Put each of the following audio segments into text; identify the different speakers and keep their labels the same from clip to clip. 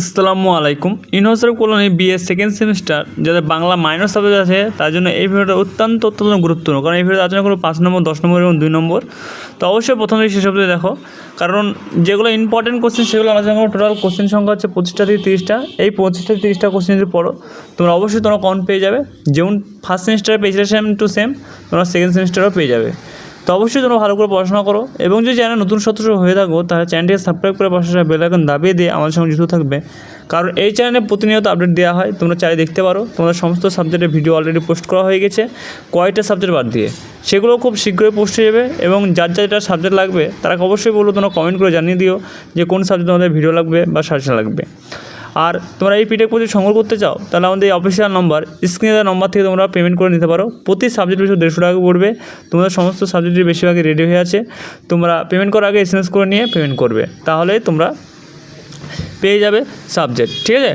Speaker 1: আসসালামু আলাইকুম। Universal colony BA second semester যাদের বাংলা মাইনর সাবজেক্ট আছে, তার জন্য এই ভিডিওটা অত্যন্ত অত্যন্ত গুরুত্বপূর্ণ। কারণ এই ভিডিওতে আলোচনা করব পাঁচ নম্বর, দশ নম্বর এবং দুই নম্বর। তো অবশ্যই প্রথম থেকে শেষ অবধি দেখো। কারণ যেগুলো ইম্পর্টেন্ট কোশ্চেন সেগুলো আলোচনা করব। টোটাল কোশ্চেন সংখ্যা হচ্ছে পঁচিশটা থেকে তিরিশটা। এই পঁচিশটা থেকে তিরিশটা কোশ্চেন যদি পড়ো, তোমরা অবশ্যই তোমরা কন পেয়ে যাবে। যেমন ফার্স্ট সেমিস্টারে পেয়েছিলে সেম টু সেম তোমরা সেকেন্ড সেমিস্টারও পেয়ে যাবে। তো অবশ্যই তোমরা ভালো করে পড়াশোনা করো এবং যদি চ্যানেল নতুন সদস্য হয়ে থাকো, তাহলে চ্যানেলটিকে সাবস্ক্রাইব করে পাশে বেল আইকন দাবিয়ে দিয়ে আমাদের সঙ্গে যুক্ত থাকবে। কারণ এই চ্যানেলে প্রতিনিয়ত আপডেট দেওয়া হয়, তোমরা চাই দেখতে পারো। তোমরা সমস্ত সাবজেক্টের ভিডিও অলরেডি পোস্ট করা হয়ে গেছে। কয়েকটা সাবজেক্ট বাদ দিয়ে। সেগুলো খুব শীঘ্রই পোস্ট হয়ে যাবে এবং যার যার যেটা সাবজেক্ট লাগবে, তারা অবশ্যই বলব, তোমরা কমেন্ট করে জানিয়ে দিও যে কোন সাবজেক্ট তোমাদের ভিডিও লাগবে বা সাজেশন লাগবে। আর তোমরা এই পিটেক প্রতি সংগ্রহ করতে চাও, তাহলে আমাদের এই অফিসিয়াল নম্বর স্ক্রিনে দেওয়া নম্বর থেকে তোমরা পেমেন্ট করে নিতে পারো। প্রতি সাবজেক্ট পিছু দেড়শো টাকা পড়বে। তোমাদের সমস্ত সাবজেক্টের বেশিরভাগই রেডি হয়ে আছে। তোমরা পেমেন্ট করার আগে এস করে নিয়ে পেমেন্ট করবে। তাহলে তোমরা পেয়ে যাবে সাবজেক্ট ঠিক আছে?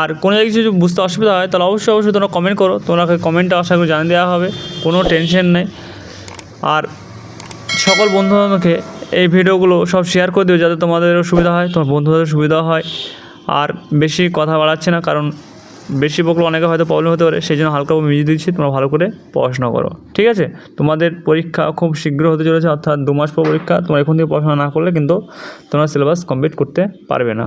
Speaker 1: আর কোনো জায়গায় কিছু বুঝতে অসুবিধা হয়, তাহলে অবশ্যই অবশ্যই তোমরা কমেন্ট করো। তোমরা কমেন্টে আশা করি জানিয়ে দেওয়া হবে। কোনো টেনশন নেই। আর সকল বন্ধুবান্ধবকে এই ভিডিওগুলো সব শেয়ার করে দিও, যাতে তোমাদেরও সুবিধা হয়, তোমার বন্ধুদের সুবিধা হয়। আর বেশি কথা বাড়াচ্ছে না, কারণ বেশি বকলে অনেকে হয়তো প্রবলেম হতে পারে সেই জন্য হালকা মিজিয়ে দিচ্ছি, তোমরা ভালো করে পড়াশোনা করো। ঠিক আছে? তোমাদের পরীক্ষা খুব শীঘ্র হতে চলেছে, অর্থাৎ দু মাস পর পরীক্ষা, তোমরা এখন থেকে পড়াশোনা না করলে কিন্তু তোমরা সিলেবাস কমপ্লিট করতে পারবে না।